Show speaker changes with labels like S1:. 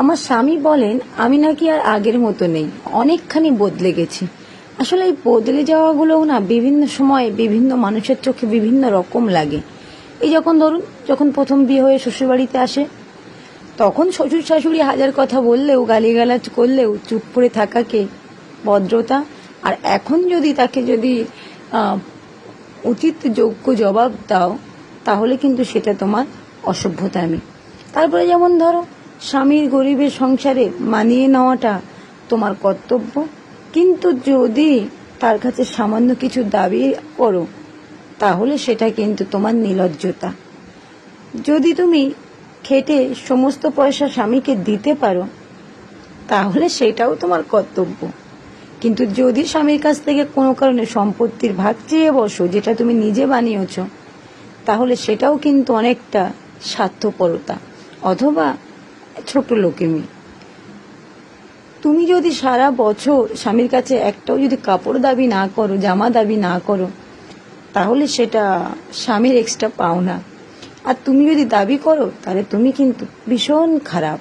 S1: আমার স্বামী বলেন, আমি নাকি আর আগের মতো নেই, অনেকখানি বদলে গেছি। আসলে এই বদলে যাওয়াগুলো না বিভিন্ন সময়ে বিভিন্ন মানুষের চোখে বিভিন্ন রকম লাগে। এই যখন ধরুন, যখন প্রথম বিয়ে হয়ে শ্বশুরবাড়িতে আসে, তখন শ্বশুর শাশুড়ি হাজার কথা বললেও, গালিগালাজ করলেও, চুপ করে থাকাকে ভদ্রতা? আর এখন যদি তাকে যদি উচিত যোগ্য জবাব দাও, তাহলে কিন্তু সেটা তোমার অসভ্যতামি তারপরে যেমন ধরো স্বামীর গরিবের সংসারে মানিয়ে নেওয়াটা তোমার কর্তব্য। কিন্তু যদি তার কাছে সামান্য কিছু দাবি করো, তাহলে সেটা কিন্তু তোমার নিলজ্জতা। যদি তুমি খেটে সমস্ত পয়সা স্বামীকে দিতে পারো, তাহলে সেটাও তোমার কর্তব্য। কিন্তু যদি স্বামীর কাছ থেকে কোনো কারণে সম্পত্তির ভাগ চেয়ে বসো, যেটা তুমি নিজে বানিয়েছ, তাহলে সেটাও কিন্তু অনেকটা স্বার্থপরতা। অথবা ছোট লোকেমি তুমি যদি সারা বছর স্বামীর কাছে একটাও যদি কাপড় দাবি না করো, জামা দাবি না করো, তাহলে সেটা স্বামীর এক্সট্রা পাও না আর তুমি যদি দাবি করো, তাহলে তুমি কিন্তু ভীষণ খারাপ।